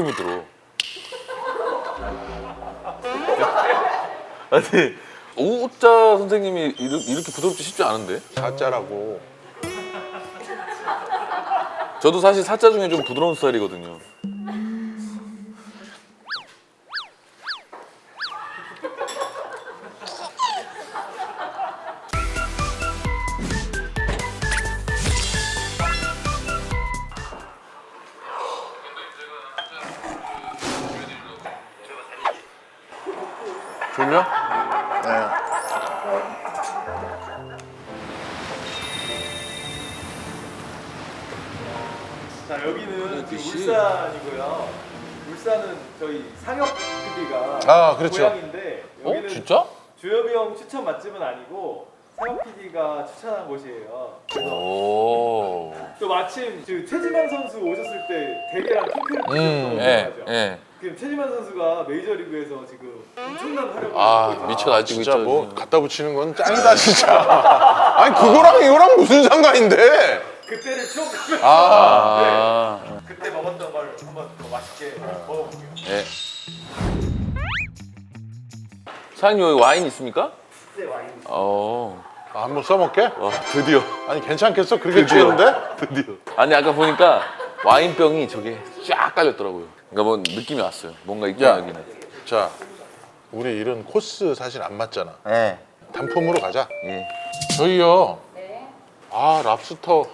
되게 부드러워. 아니 오자 선생님이 이렇게, 이렇게 부드럽지 쉽지 않은데? 사자라고. 저도 사실 사자 중에 좀 부드러운 스타일이거든요. 졸려? 네. 자 여기는 지금 씨. 울산이고요. 울산은 저희 상혁 PD가 아, 그렇죠. 고향인데 어? 여기는 진짜? 주엽이 형 추천 맛집은 아니고 상혁 PD가 추천한 곳이에요. 오. 또 마침 그 최지만 선수 오셨을 때 대게랑 핑크를 음, 드셨던 예, 거죠. 예. 지금 최지만 선수가 메이저리그에서 지금 엄청난 활약을 아 하고. 미쳐 날뛰고 진짜 있죠. 뭐 갖다 붙이는 건 짱이다 진짜. 아니 그거랑 이거랑 무슨 상관인데? 그때를 추억하면서 아. 네, 그때 먹었던 걸 한번 더 맛있게 먹어볼게요. 예. 사장님 여기 와인 있습니까? 네 와인. 어. 아, 한번 써먹게? 와 드디어. 아니 괜찮겠어? 그렇게 드디어. 취했는데? 드디어. 아니 아까 보니까 와인병이 저게 쫙 깔렸더라고요. 그러니까 뭐 느낌이 왔어요. 뭔가 있긴 야. 여기는. 자, 우리 이런 코스 사실 안 맞잖아. 예. 단품으로 가자. 예. 저희요. 아 랍스터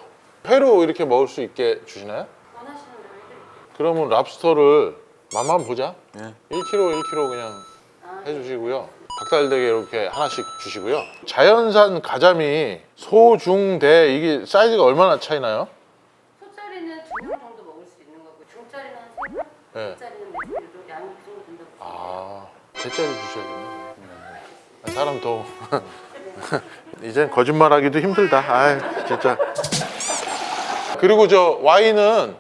회로 이렇게 먹을 수 있게 주시나요? 원하시는 대로 해드릴게요. 그러면 랍스터를 맛만 보자. 예. 1kg 1kg 그냥 아, 해주시고요. 닭달대게 이렇게 하나씩 주시고요. 자연산 가자미 소, 중, 대 이게 사이즈가 얼마나 차이나요? 소짜리는 두 명 정도 먹을 수 있는 거고 중짜리는 한 세 명, 네. 대짜리는 네 양이 그 정도 된다고 보시면 아, 대짜리 주셔야겠네. 아, 사람 더 이젠 거짓말하기도 힘들다. 아, 진짜. 그리고 저 와인은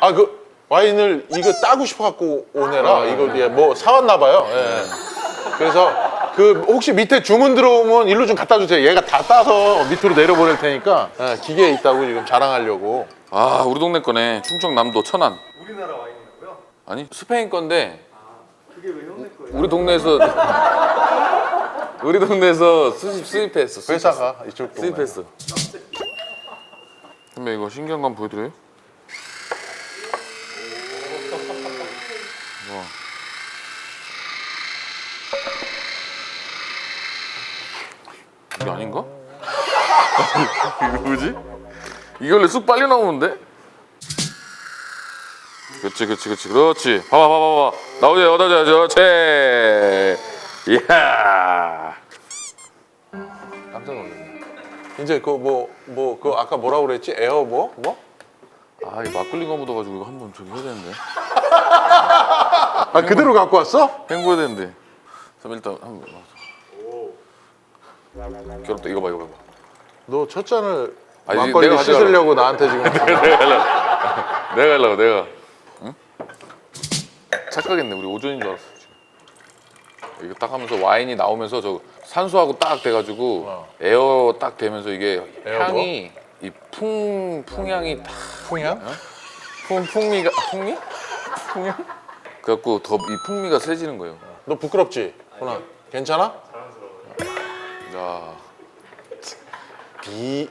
아 그 와인을 이거 따고 싶어 갖고 오네라 이거 예, 뭐 사왔나 봐요. 예. 그래서 그 혹시 밑에 주문 들어오면 일로 좀 갖다 주세요. 얘가 다 따서 밑으로 내려보낼 테니까 예, 기계에 있다고 지금 자랑하려고. 아 우리 동네 거네. 충청남도 천안. 우리나라 와인이라고요? 아니 스페인 건데 그게 왜 형네 거예요? 우리 동네에서 우리 동네에서 수입 수입했어. 수입했어. 회사가 이쪽 동네. 수입했어. 선배 이거 신기한 거 한번 보여드려요? 아닌가? 이거 뭐지? 원래 쑥 빨리 나오는데? 그렇지 그렇지 그렇지 그렇지 봐봐 봐봐 봐봐 나오자 나오자 그렇지 이야 깜짝 놀랐네. 이제 그 뭐 뭐 그 아까 뭐라고 그랬지? 에어 뭐? 뭐? 아, 이 막걸리가 묻어가지고 이거 한번 저기 해야 되는데. 아 그대로 갖고 왔어? 헹궈야 되는데. 그럼 일단 한번. 괴롭다. 이거 봐, 이거 봐. 너 첫 잔을 아니, 막걸리 내가 가져가려고. 씻으려고 나한테 지금 내가 하려고. 내가. 응? 착각했네. 우리 오전인 줄 알았어. 지금. 이거 딱 하면서 와인이 나오면서 저 산소하고 딱 돼가지고 어. 에어 딱 되면서 이게 에어 향이 이 풍 풍향이 딱 풍이야? 풍, 풍미가 풍미? 풍향? 그래갖고 더 이 풍미가 세지는 거예요. 너 부끄럽지? 호나 괜찮아? 야, 비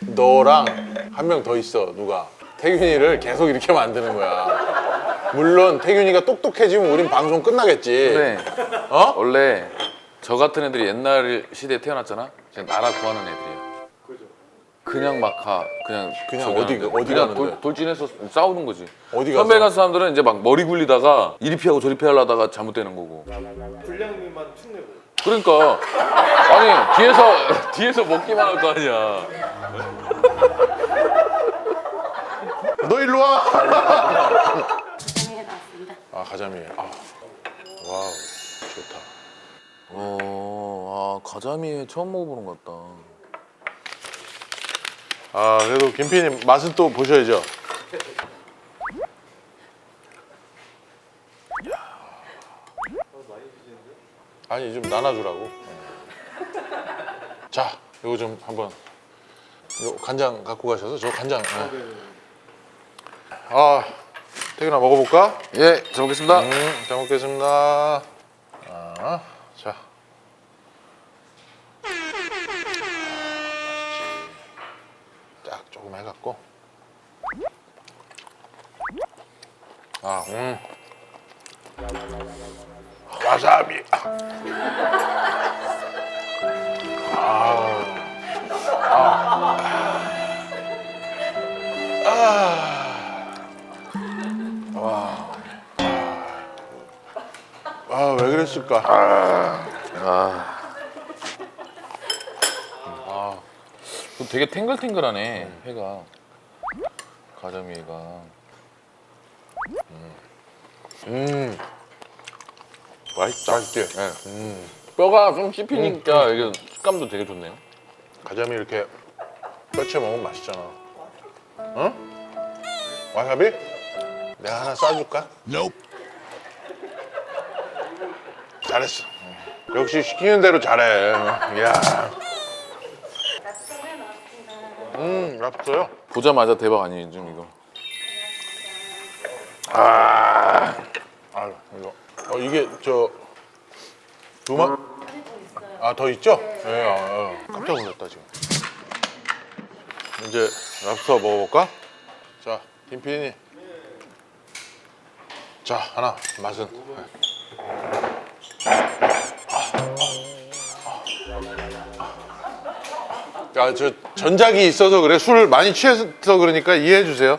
너랑 한 명 더 있어 누가 태균이를 계속 이렇게 만드는 거야. 물론 태균이가 똑똑해지면 우린 방송 끝나겠지. 근데 어? 원래 저 같은 애들이 옛날 시대에 태어났잖아. 그냥 나라 구하는 애들이야. 그냥 막 가, 그냥 그냥 저기 어디- 하는데. 어디 그냥 가는데? 돌, 돌진해서 싸우는 거지. 어디 가서? 선배 같은 사람들은 이제 막 머리 굴리다가 이리 피하고 저리 피하려다가 잘못되는 거고. 불량님만 축내고. 그러니까 아니 뒤에서 뒤에서 먹기만 할 거 아니야. 너 일로 와. 나왔습니다. 아 가자미. 아 와우 좋다. 어, 아 가자미 처음 먹어보는 것 같다. 아 그래도 김PD님 맛은 또 보셔야죠. 아니 좀 나눠주라고. 자 이거 좀 한번 이거 간장 갖고 가셔서 저 간장. 예. 네. 아, 태균아 먹어볼까? 예, 잘 먹겠습니다. 음, 잘 먹겠습니다. 아, 자. 아, 맛있지. 딱 조금 해갖고. 아, 음. 와사비. 아. 아, 왜 그랬을까? 그 되게 탱글탱글하네 회가. 가자미가. 음. 맛있다. 맛있지? 네. 음. 뼈가 좀 씹히니까 이게 식감도 되게 좋네요. 가자미 이렇게 뼈채 먹으면 맛있잖아. 응? 와사비? 내가 하나 쏴줄까? 잘했어. 역시 시키는 대로 잘해. 이야. 음, 랍스터요? 보자마자 대박 아니에요 좀 이거. 아, 이거. 어, 이게 저 두맛? 아, 더 있죠? 예, 아, 아, 깜짝 놀랐다 지금. 이제 랍스터 먹어볼까? 자, 김 PD님. 자, 하나 맛은. 야, 저 전작이 있어서 그래. 술 많이 취해서 그러니까 이해해 주세요.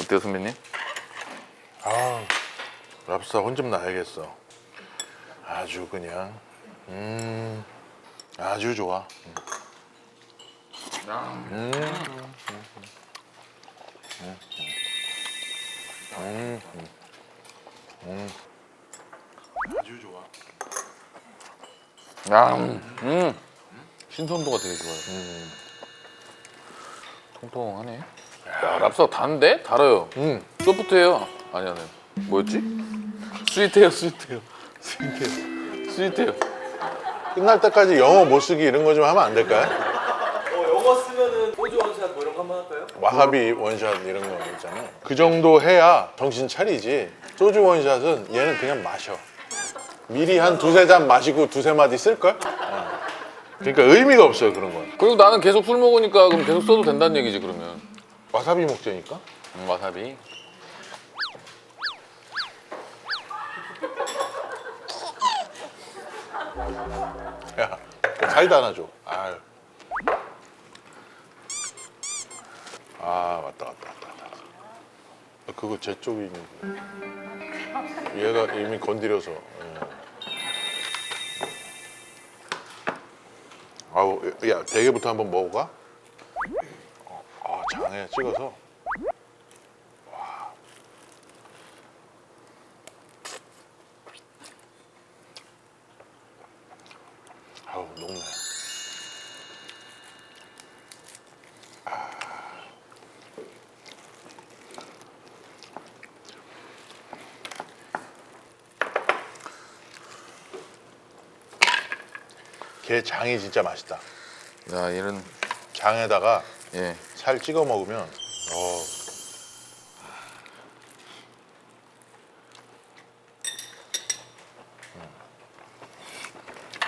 어때요 선배님? 아, 랍스터 혼좀 나야겠어. 아주 그냥, 음, 아주 좋아. 음. 음. 음. 음. 아주 좋아. 야, 음, 신선도가 되게 좋아요. 음. 통통하네. 야, 랍스터 단데? 달아요. 음. 소프트해요. 아니 아니. 뭐였지? 스위트해요, 스위트해요, 스위트해요, 스위트해요. 끝날 때까지 영어 못 쓰기 이런 거 좀 하면 안 될까요? 어, 영어 쓰면은 소주 원샷 뭐 이런 거 한번 할까요? 와사비 원샷 이런 거 있잖아요. 그 정도 해야 정신 차리지. 소주 원샷은 얘는 그냥 마셔. 미리 한 두세 잔 마시고 두세 마디 쓸걸? 어. 그러니까 의미가 없어요, 그런 건. 그리고 나는 계속 술 먹으니까 그럼 계속 써도 된다는 얘기지 그러면. 와사비 먹자니까? 음, 와사비. 야, 그 사이다 하나 줘. 아유. 아, 맞다, 맞다, 맞다. 맞다. 아, 그거 제 쪽이 있는데. 얘가 이미 건드려서. 예. 아우, 야, 대게부터 한번 먹어가? 어, 아, 장에 찍어서. 아우, 녹네. 게 장이 진짜 맛있다. 야, 얘는 장에다가 예. 살 찍어 먹으면 어.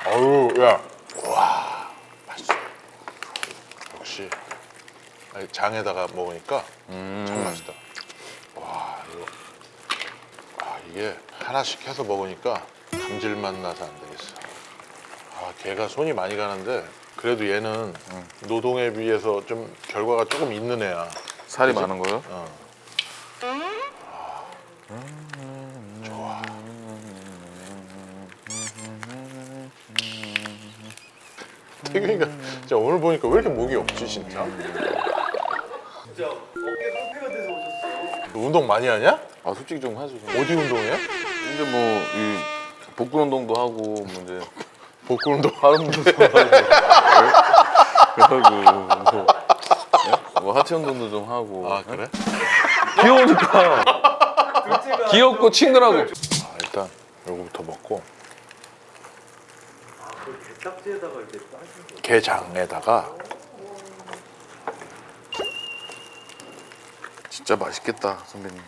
어우 야. 와. 맛있어. 역시 아니, 장에다가 먹으니까 참 맛있다. 와, 이거 아, 이게 하나씩 해서 먹으니까 감질맛 나서 안되 걔가 손이 많이 가는데 그래도 얘는 노동에 비해서 좀 결과가 조금 있는 애야. 살이 많은 거요? 어. 좋아. 태균이가 진짜 오늘 보니까 왜 이렇게 목이 없지 진짜? 진짜 어깨 깡패가 돼서 오셨어요. 너 운동 많이 하냐? 아, 솔직히 좀 하죠. 좀. 어디 운동해? 이제 뭐 이 복근 운동도 하고 뭐 이제 발음 운동도 하고 하고 뭐, 예? 뭐 하체 운동도 좀 하고. 아 그래? 귀여우니까 둘째가 귀엽고 친근하고. 아 일단 요거부터 먹고 그 개딱지에다가 이렇게 거. 게장에다가 진짜 맛있겠다 선배님.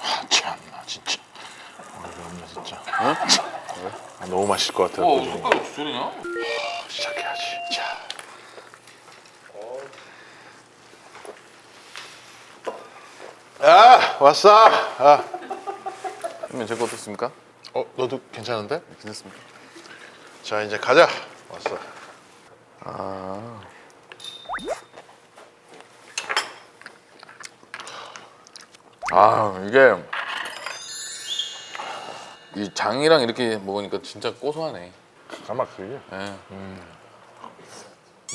아, 참나 진짜 어이가 없네 진짜. 아, 너무 맛있을 것 같아. 어, 그 정도. 숟가락 주소리냐? 시작해야지. 자. 아 왔어. 아. 선배님 제거 어떻습니까? 어 너도 괜찮은데? 괜찮습니까? 자 이제 가자. 왔어. 아. 아 이게 이 장이랑 이렇게 먹으니까 진짜 고소하네. 기가 막히지. 예.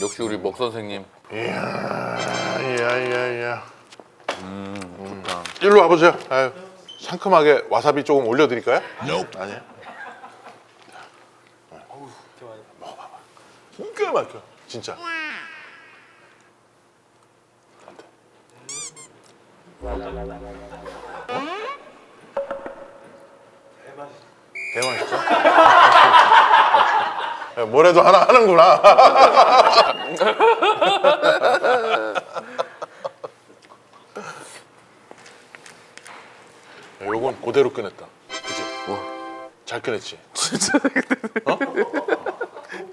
역시 우리 먹 선생님. 이야 이야 이야 이야. 음, 좋다. 일로 와보세요. 아유, 상큼하게 와사비 조금 올려드릴까요? 아니야. 먹어봐봐. 기가 막혀. 진짜. 대맛있죠? 야, 뭐래도 하나 하는구나. 야, 요건 그대로 꺼냈다. 그지? 와. 잘 꺼냈지?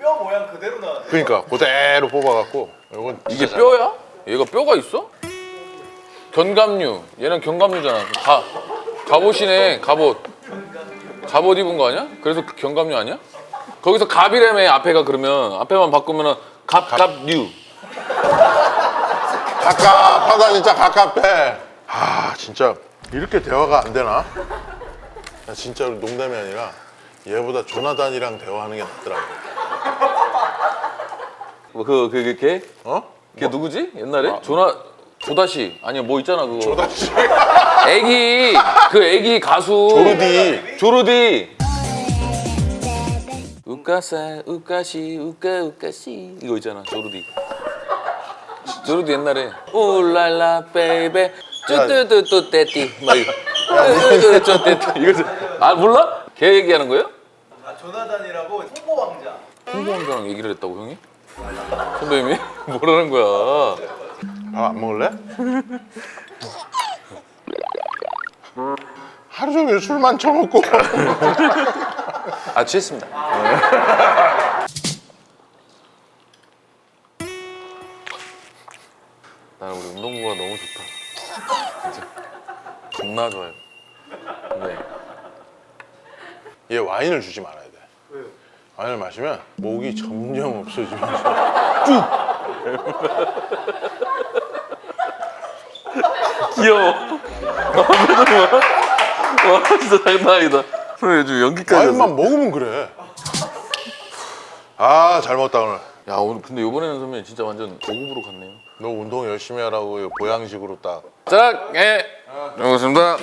뼈 모양 그대로 나왔네. 그러니까 그대로 뽑아갖고 요건 이게 진짜 뼈야? 얘가 뼈가 있어? 견갑류. 얘는 견갑류잖아. 가 갑옷이네. 갑옷. 갑옷 입은 거 아니야? 그래서 그 견갑류 아니야? 거기서 갑이라며 앞에가 그러면 앞에만 바꾸면은 갑갑류. 갑갑하다 진짜 갑갑해. 아 진짜 이렇게 대화가 안 되나? 나 진짜로 농담이 아니라 얘보다 조나단이랑 대화하는 게 낫더라고. 뭐그 그 걔? 어? 걔 누구지? 옛날에? 조나 조다시 아니야 뭐 있잖아 그거. 조다시. 애기 그 애기 가수 조르디. 조르디. 우까사 우까시 우까 우까시 이거 있잖아 조르디. 조르디 옛날에 울랄라 베이베 쭈뚜뚜뚜 떼띠 막 이거 쭈뚜뚜뚜 떼띠 이거 아 몰라? 걔 얘기하는 거예요? 아 조나단이라고 홍보 왕자. 홍보원장랑 얘기를 했다고 형이? 선배님이 뭐라는 거야? 밥안 먹을래? 하루 종일 술만 처먹고. 아 취했습니다. 나는 우리 운동부가 너무 좋다. 진짜 겁나 좋아요. 네. 얘 와인을 주지 말아야 돼. 왜요? 와인을 마시면 목이 점점 없어지면서 귀여워. 와 진짜 장난 아니다. 선배 요즘 연기까지. 와인만 먹으면 그래. 아 잘 먹었다 오늘. 야 오늘 근데 이번에는 선배 님 진짜 완전 고급으로 갔네요. 너 운동 열심히 하라고 보양식으로 딱. 자, 예. 고맙습니다.